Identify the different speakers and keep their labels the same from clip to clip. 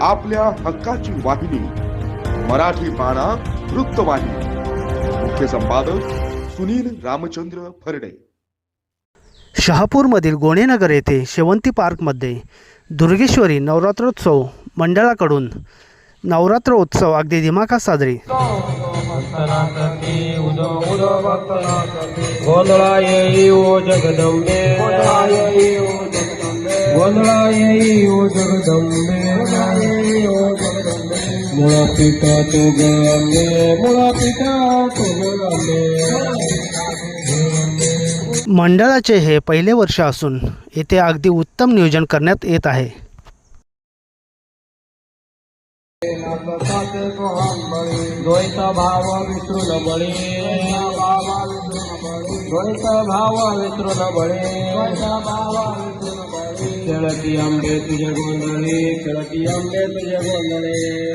Speaker 1: आपल्या हक्काची वाहिनी. मराठी बाणा वृत्तवाहिनी. मुख्य संपादक सुनील रामचंद्र फरडे.
Speaker 2: शहापूरमधील गोणेनगर येथे शेवंती पार्कमध्ये दुर्गेश्वरी नवरात्रोत्सव मंडळाकडून नवरात्र उत्सव अगदी दिमाखात साजरी.
Speaker 3: गोंधळा येई ओ जगदंबे. गोंधळा येई मुळा पिता तू गंगे मुळा पिता तू गंगे
Speaker 2: मंडळाचे हे पहिले वर्ष असून येथे अगदी उत्तम नियोजन करण्यात येत आहे.
Speaker 3: द्वैत भाव विसरून बळे. द्वैत भाव विसरून बळे. खेळती आंबे तुझे गोंधळे खेळती आंबे तुझे गोंधळे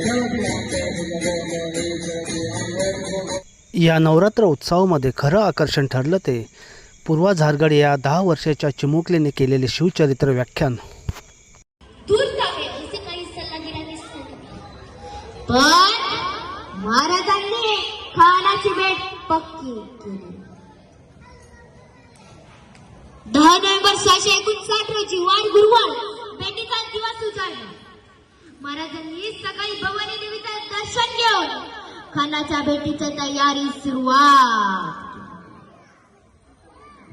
Speaker 2: या नवरात्र उत्सवामध्ये खरं आकर्षण ठरलं ते. पूर्वा झारगड या दहा वर्षाच्या चिमुकलीने केलेले शिवचरित्र व्याख्यान.
Speaker 4: महाराजांनी खानाची भेट पक्की केली. दहा सहाशे एकोणसाठ रोजी वार गुरुवार भेटीचा दिवस उजाडला महाराजांनी सकाळी भवानी देवीचं दर्शन घेऊन खानाच्या भेटीची तयारी सुरुवात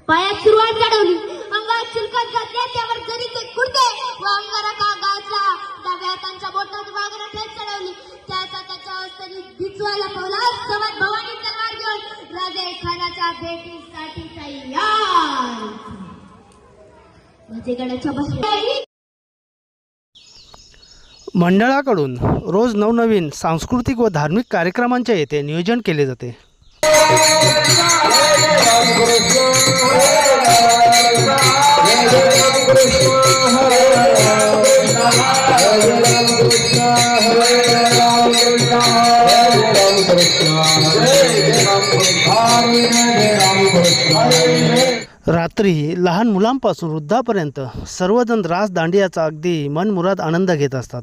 Speaker 4: पायात सुरुवात घडवली. अंगात चिलकत घातल्या त्यावर जरीचे कुर्ते व अंगारा गाजला डाव्या हातांच्या बोटात वाघरा ठेच चढवली. त्याचा त्याच्या अवस्थेने भिजवायला पावला सवत भवानी तलवार घेऊन राजे खानाच्या भेटीसाठी तयार
Speaker 2: मंडळाकडून रोज नवनवीन सांस्कृतिक व धार्मिक कार्यक्रमांचे येथे नियोजन केले जाते रात्री लहान मुलांपासून वृद्धापर्यंत सर्वजण रास दांडियाचा अगदी मनमुराद आनंद घेत असतात.